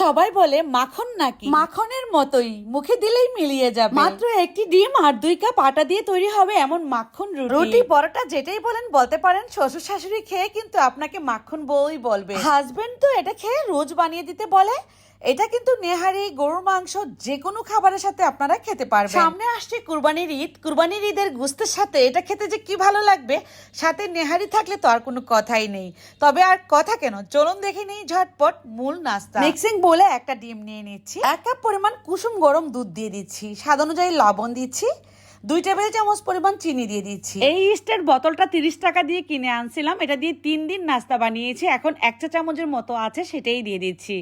সবাই বলে মাখন নাকি? মাখনের মতোই মুখে দিলেই মিলিয়ে যাবে। মাত্র একটি ডিম আর দুই কাপ আটা দিয়ে তৈরি হবে এমন মাখন রুটি। রুটি পরোটা যেটাই বলেন বলতে পারেন শ্বশুর শাশুড়ি খেয়ে কিন্তু আপনাকে মাখন বউই বলবে। হাজবেন্ড তো এটা খেয়ে রোজ বানিয়ে দিতে বলে। এটা কিন্তু নেহারি গরুর মাংস যে কোনো খাবারের সাথে আপনারা খেতে পারবেন। সামনে আসছে কুরবানির ঈদ। কুরবানির ঈদের গুস্তের সাথে এটা খেতে যে কি ভালো লাগবে সাথে নেহারি থাকলে তো আর কোনো কথাই নেই। তবে আর কথা কেন? চলুন দেখে নেই ঝটপট মূল নাস্তা। মিক্সিং বলে একটা ডিম নিয়ে নিচ্ছি। এক কাপ পরিমাণ কুসুম গরম দুধ দিয়ে দিচ্ছি। স্বাদ অনুযায়ী লবণ দিচ্ছি। দুই টেবিল চামচ পরিমাণ চিনি দিয়ে দিচ্ছি। এই ইস্টের বোতলটা তিরিশ টাকা দিয়ে কিনে আনছিলাম। এটা দিয়ে তিন দিন নাস্তা বানিয়েছি। এখন এক চা চামচের মতো আছে, সেটাই দিয়ে দিচ্ছি।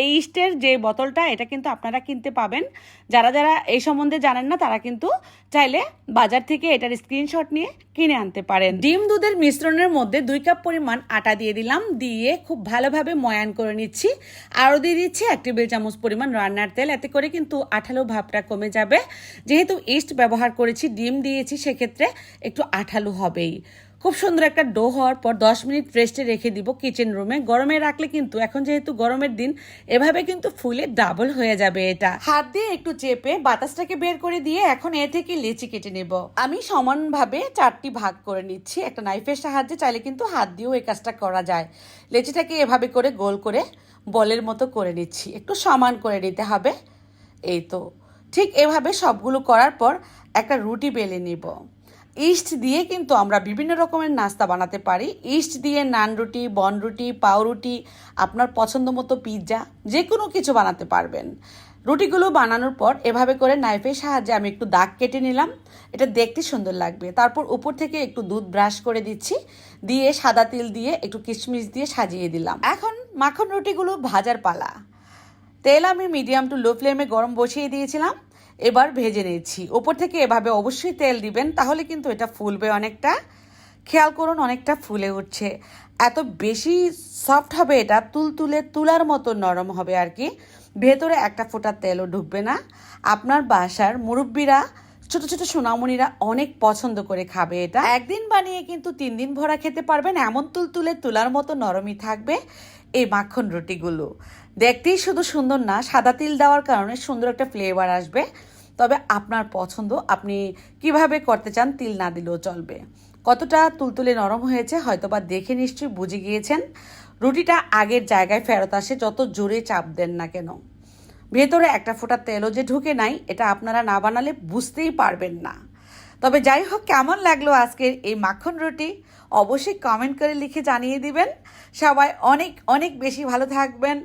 এই ইস্টের যে বোতলটা, এটা কিন্তু আপনারা কিনতে পাবেন। যারা যারা এই সম্বন্ধে জানেন না, তারা কিন্তু চাইলে বাজার থেকে এটার স্ক্রিনশট নিয়ে কিনে আনতে পারেন। ডিম দুধের মিশ্রণের মধ্যে দুই কাপ পরিমাণ আটা দিয়ে দিলাম। দিয়ে খুব ভালোভাবে ময়ান করে নিচ্ছি। আরও দিয়ে দিচ্ছি এক টেবিল চামচ পরিমাণ রান্নার তেল। এতে করে কিন্তু আঠালো ভাবটা কমে যাবে। যেহেতু ইস্ট ব্যবহার করেছি, ডিম দিয়েছি, সেক্ষেত্রে একটু আঠালো হবেই। খুব সুন্দর একটা ডো হওয়ার পর দশ মিনিট রেস্টে রেখে দিব কিচেন রুমে গরমে রাখলে কিন্তু এখন যেহেতু গরমের দিন, এভাবে কিন্তু ফুলে ডাবল হয়ে যাবে এটা। হাত দিয়ে একটু চেপে বাতাসটাকে বের করে দিয়ে এখন এ থেকে লেচি কেটে নেব। আমি সমানভাবে চারটি ভাগ করে নিচ্ছি। একটা নাইফের সাহায্যে চাইলে কিন্তু হাত দিয়েও এই কাজটা করা যায়। লেচিটাকে এভাবে করে গোল করে বলের মতো করে নিচ্ছি। একটু সমান করে নিতে হবে। এই তো। ঠিক এভাবে সবগুলো করার পর একটা রুটি বেলে নিব। ইস্ট দিয়ে কিন্তু আমরা বিভিন্ন রকমের নাস্তা বানাতে পারি। ইস্ট দিয়ে নান রুটি, বন রুটি পাউরুটি আপনার পছন্দ মতো পিৎজা যে কোনো কিছু বানাতে পারবেন। রুটিগুলো বানানোর পর এভাবে করে নাইফের সাহায্যে আমি একটু দাগ কেটে নিলাম। এটা দেখতে সুন্দর লাগবে। তারপর উপর থেকে একটু দুধ ব্রাশ করে দিচ্ছি। দিয়ে সাদা তিল দিয়ে একটু কিশমিশ দিয়ে সাজিয়ে দিলাম। এখন মাখন রুটিগুলো ভাজার পালা। তেল আমি মিডিয়াম টু লো ফ্লেমে গরম বসিয়ে দিয়েছিলাম, এবার ভেজে নিয়েছি। ওপর থেকে এভাবে অবশ্যই তেল দিবেন, তাহলে কিন্তু এটা ফুলবে অনেকটা। খেয়াল করুন, অনেকটা ফুলে উঠছে। এত বেশি সফট হবে এটা, তুলতুলে তুলার মতো নরম হবে আর কি। ভেতরে একটা ফোঁটা তেলও ঢুকবে না। আপনার বাসার মুরব্বীরা ছোট ছোট সোনামণিরা অনেক পছন্দ করে খাবে এটা। একদিন বানিয়ে কিন্তু তিন দিন ভরা খেতে পারবেন, এমন তুলতুলে তুলার মতো নরমই থাকবে এই মাখন রুটিগুলো। দেখতেই শুধু সুন্দর না, সাদা তিল দেওয়ার কারণে সুন্দর একটা ফ্লেভার আসবে। তবে আপনার পছন্দ, আপনি কীভাবে করতে চান তিল না দিলেও চলবে। কতটা তুলতুলে নরম হয়েছে হয়তোবা দেখে নিশ্চয়ই বুঝে গিয়েছেন। রুটিটা আগের জায়গায় ফেরত আসে, যত জোরে চাপ দেন না কেন। ভেতরে একটা ফোঁটা তেলও যে ঢুকে নাই, এটা আপনারা না বানালে বুঝতেই পারবেন না। তবে যাই হোক, কেমন লাগল আজকের এই মাখন রুটি? অবশ্যই কমেন্ট করে লিখে জানিয়ে দিবেন। সবাই অনেক অনেক বেশি ভালো থাকবেন,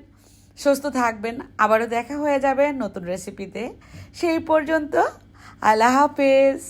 সুস্থ থাকবেন। আবারও দেখা হয়ে যাবে নতুন রেসিপিতে সেই পর্যন্ত, আল্লাহ হাফেজ।